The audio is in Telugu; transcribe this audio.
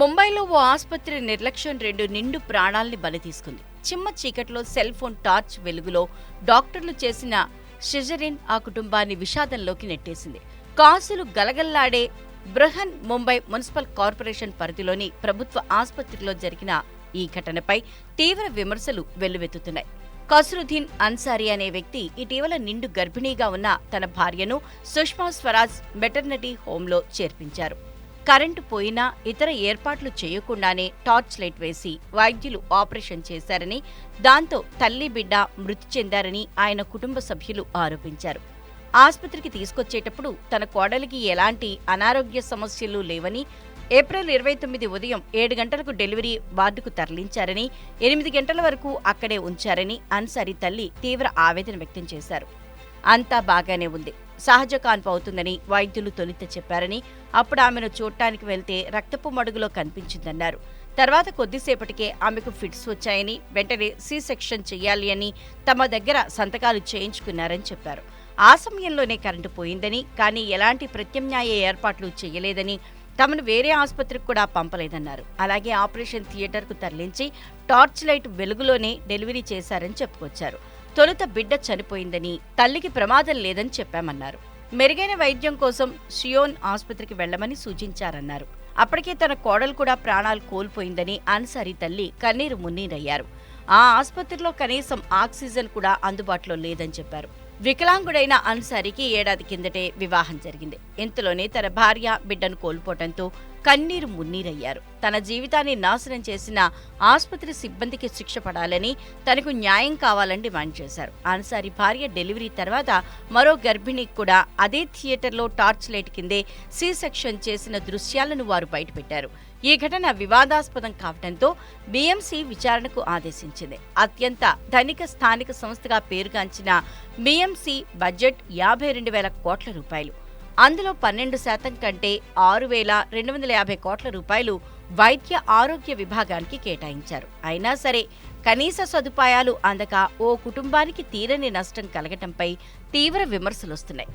ముంబైలో ఓ ఆసుపత్రి నిర్లక్ష్యం రెండు నిండు ప్రాణాల్ని బలి తీసుకుంది. చిమ్మ చీకట్లో సెల్ ఫోన్ టార్చ్ వెలుగులో డాక్టర్లు చేసిన షెజరిన్ ఆ కుటుంబాన్ని విషాదంలోకి నెట్టేసింది. కాసులు గలగల్లాడే బృహన్ ముంబై మున్సిపల్ కార్పొరేషన్ పరిధిలోని ప్రభుత్వ ఆసుపత్రిలో జరిగిన ఈ ఘటనపై తీవ్ర విమర్శలు వెల్లువెత్తుతున్నాయి. కసరుద్దీన్ అన్సారీ అనే వ్యక్తి ఇటీవల నిండు గర్భిణీగా ఉన్న తన భార్యను సుష్మా స్వరాజ్ మెటర్నిటీ హోంలో చేర్పించారు. కరెంటు పోయినా ఇతర ఏర్పాట్లు చేయకుండానే టార్చ్ లైట్ వేసి వైద్యులు ఆపరేషన్ చేశారని దాంతో తల్లి బిడ్డ మృతి చెందారని ఆయన కుటుంబ సభ్యులు ఆరోపించారు. ఆసుపత్రికి తీసుకొచ్చేటప్పుడు తన కోడలికి ఎలాంటి అనారోగ్య సమస్యలు లేవని ఏప్రిల్ ఇరవై తొమ్మిది ఉదయం ఏడు గంటలకు డెలివరీ వార్డుకు తరలించారని ఎనిమిది గంటల వరకు అక్కడే ఉంచారని అన్సారీ తల్లి తీవ్ర ఆవేదన వ్యక్తం చేశారు. అంతా బాగానే ఉంది. సహజ కాన్పు అవుతుందని వైద్యులు తొలిత చెప్పారని అప్పుడు ఆమెను చూడటానికి వెళ్తే రక్తపు మడుగులో కనిపించిందన్నారు. తర్వాత కొద్దిసేపటికే ఆమెకు ఫిట్స్ వచ్చాయని వెంటనే సి సెక్షన్ చేయాలి అని తమ దగ్గర సంతకాలు చేయించుకున్నారని చెప్పారు. ఆ సమయంలోనే కరెంటు పోయిందని కానీ ఎలాంటి ప్రత్యామ్నాయ ఏర్పాట్లు చేయలేదని తమను వేరే ఆసుపత్రికి కూడా పంపలేదన్నారు. అలాగే ఆపరేషన్ థియేటర్కు తరలించి టార్చ్ లైట్ వెలుగులోనే డెలివరీ చేశారని చెప్పుకొచ్చారు. తొలుత బిడ్డ చనిపోయిందని తల్లికి ప్రమాదం లేదని చెప్పామన్నారు. మెరుగైన వైద్యం కోసం షియోన్ ఆసుపత్రికి వెళ్ళమని సూచించారన్నారు. అప్పటికే తన కోడలు కూడా ప్రాణాలు కోల్పోయిందని అన్సారీ తల్లి కన్నీరు మున్నీరయ్యారు. ఆ ఆసుపత్రిలో కనీసం ఆక్సిజన్ కూడా అందుబాటులో లేదని చెప్పారు. వికలాంగుడైన అన్సారీకి ఏడాది కిందటే వివాహం జరిగింది. ఇంతలోనే తన భార్య బిడ్డను కోల్పోవడంతో కన్నీరు మున్నీరయ్యారు. తన జీవితాన్ని నాశనం చేసిన ఆసుపత్రి సిబ్బందికి శిక్ష పడాలని తనకు న్యాయం కావాలని డిమాండ్ చేశారు. అన్సారి భార్య డెలివరీ తర్వాత మరో గర్భిణికి కూడా అదే థియేటర్లో టార్చ్ లైట్ కిందే సి సెక్షన్ చేసిన దృశ్యాలను వారు బయటపెట్టారు. ఈ ఘటన వివాదాస్పదం కావడంతో బీఎంసీ విచారణకు ఆదేశించింది. అత్యంత ధనిక స్థానిక సంస్థగా పేరుగాంచిన బీఎంసీ బడ్జెట్ యాభై రెండు వేల కోట్ల రూపాయలు. అందులో పన్నెండు శాతం కంటే ఆరు వేల రెండు వందల యాభై కోట్ల రూపాయలు వైద్య ఆరోగ్య విభాగానికి కేటాయించారు. అయినా సరే కనీస సదుపాయాలు అందక ఓ కుటుంబానికి తీరని నష్టం కలగటంపై తీవ్ర విమర్శలొస్తున్నాయి.